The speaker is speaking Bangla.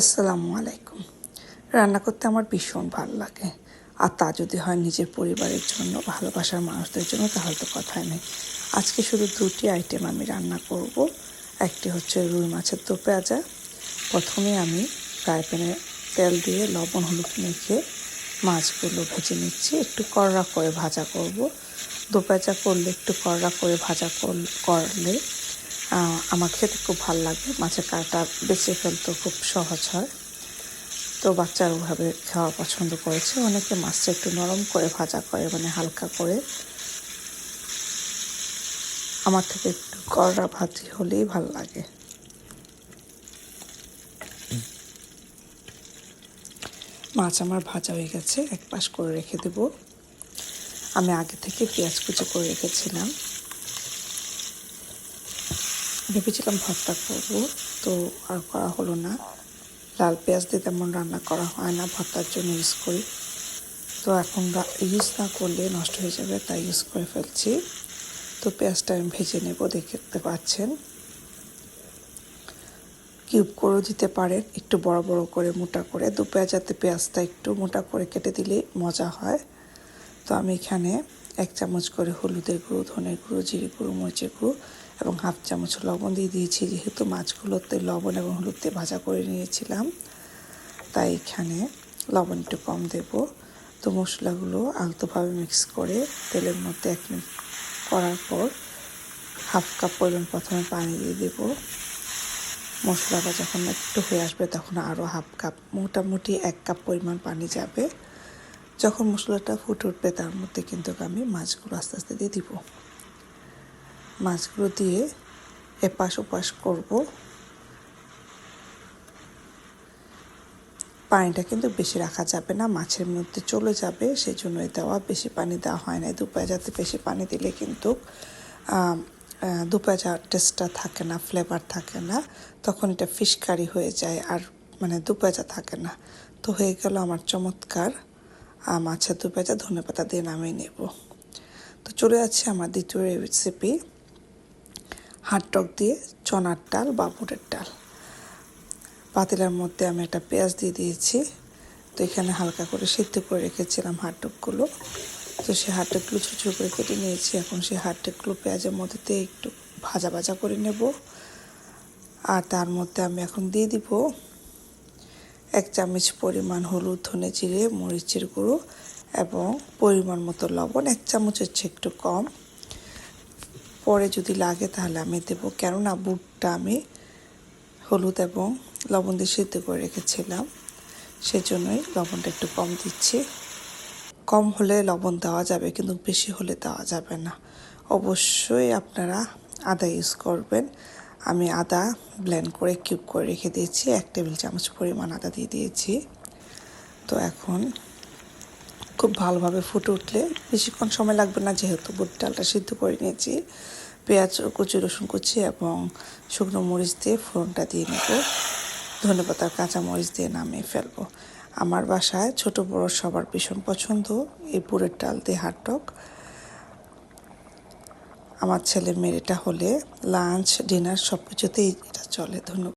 আসসালামু আলাইকুম। রান্না করতে আমার ভীষণ ভালো লাগে। আর তা যদি হয় নিজের পরিবারের জন্য, ভালোবাসার মানুষদের জন্য, তাহলে তো কথাই নেই। আজকে শুধু দুটি আইটেম আমি রান্না করব। একটি হচ্ছে রুই মাছের দো পেঁয়াজা। প্রথমে আমি ফ্রাই প্যানে তেল দিয়ে লবণ, হলুদ মেখে মাছগুলো ভেজে নিচ্ছি। একটু কড়া করে ভাজা করব। দো পেঁয়াজা করলে একটু কড়া করে ভাজা করলে আমার খেতে খুব ভালো লাগে। মাছের কাঁটা বেছে ফেলতে খুব সহজ হয়। তো বাচ্চারা ওভাবে খাওয়া পছন্দ করেছে। অনেকে মাছটা একটু নরম করে, ভাজা করে মানে হালকা করে। আমার থেকে একটু কড়া ভাজি হলেই ভালো লাগে। মাছ আমার ভাজা হয়ে গেছে। এক পাশ করে রেখে দেব। আমি আগে থেকে পেঁয়াজ কুচি করে রেখেছিলাম। ভেবেছিলাম ভর্তা করব, তো আর করা হলো না। লাল পেঁয়াজ দিয়ে তেমন রান্না করা হয় না ভর্তার জন্য ইউজ করি। তো এখন ইউজ না করলে নষ্ট হয়ে যাবে, তাই ইউজ করে ফেলছি। তো পেঁয়াজটা আমি ভেজে নেব, দেখতে পাচ্ছেন। কিউব করেও দিতে পারেন, একটু বড় বড় করে, মোটা করে। দু পেঁয়াজাতে পেঁয়াজটা একটু মোটা করে কেটে দিলে মজা হয়। তো আমি এখানে এক চামচ করে হলুদের গুঁড়ো, ধনের গুঁড়ো, জিরে গুঁড়ো, মরিচের গুঁড়ো এবং হাফ চামচ লবণ দিয়ে দিয়েছি। যেহেতু মাছগুলোতে লবণ এবং হলুদ দিয়ে ভাজা করে নিয়েছিলাম, তাই এখানে লবণ একটু কম দেব। তো মশলাগুলো আলতোভাবে মিক্স করে তেলের মধ্যে এক মিনিট করার পর হাফ কাপ পরিমাণ প্রথমে পানি দিয়ে দেব। মশলাটা যখন একটু হয়ে আসবে তখন আরও হাফ কাপ, মোটামুটি এক কাপ পরিমাণ পানি যাবে। যখন মশলাটা ফুটে উঠবে, তার মধ্যে কিন্তু আমি মাছগুলো আস্তে আস্তে দিয়ে দিব। মাছগুলো দিয়ে এপাশ ওপাশ করব। পানিটা কিন্তু বেশি রাখা যাবে না, মাছের মধ্যে চলে যাবে সেই জন্যই দেওয়া বেশি পানি দেওয়া হয় না। দুপায় যাতে বেশি পানি দিলে কিন্তু দুপাজা টেস্টটা থাকে না ফ্লেভার থাকে না। তখন এটা ফিশ কারি হয়ে যায়, আর মানে দুপাজা থাকে না। তো হয়ে গেল আমার চমৎকার মাছের দুপাজা ধনে পাতা দিয়ে নামিয়ে নেব। তো চলে যাচ্ছে আমার দ্বিতীয় রেসিপি টক দিয়ে চনার ডাল বা বুটের ডাল। পাতিলার মধ্যে আমি একটা পেঁয়াজ দিয়ে দিয়েছি। তো এখানে হালকা করে সিদ্ধ করে রেখেছিলাম হাটটকগুলো তো সেই হাটটকগুলো ছোটো ছোটো করে কেটে নিয়েছি। এখন সেই হাটটকগুলো পেঁয়াজের মধ্যে দিয়ে একটু ভাজা ভাজা করে নেব। আর তার মধ্যে আমি এখন দিয়ে দিব এক চামচ পরিমাণ হলুদ, ধনে জিরে, মরিচের গুঁড়ো এবং পরিমাণ মতো লবণ, এক চামচের চেয়ে একটু কম। পরে যদি লাগে তাহলে আমি দেবো, কেননা বুটটা আমি হলুদ এবং লবণ দিয়ে সিদ্ধ করে রেখেছিলাম, সেজন্যই লবণটা একটু কম দিচ্ছি। কম হলে লবণ দেওয়া যাবে, কিন্তু বেশি হলে দেওয়া যাবে না। অবশ্যই আপনারা আদা ইউজ করবেন। আমি আদা ব্লেন্ড করে কিউব করে রেখে দিয়েছি। এক টেবিল চামচ পরিমাণ আদা দিয়ে দিয়েছি। তো এখন খুব ভালোভাবে ফুটে উঠলে বেশিক্ষণ সময় লাগবে না, যেহেতু বুট ডালটা সিদ্ধ করে নিয়েছি। পেঁয়াজ কুচি রসুন কুচি এবং শুকনো মরিচ দিয়ে ফোড়নটা দিয়ে নেব। ধনে পাতার কাঁচা মরিচ দিয়ে নামিয়ে ফেলব। আমার বাসায় ছোট বড় সবার ভীষণ পছন্দ এই পুরের ডাল দিয়ে হাটটক আমার ছেলে মেয়েটা হলে লাঞ্চ ডিনার সব কিছুতেই এটা চলে। ধন্যবাদ।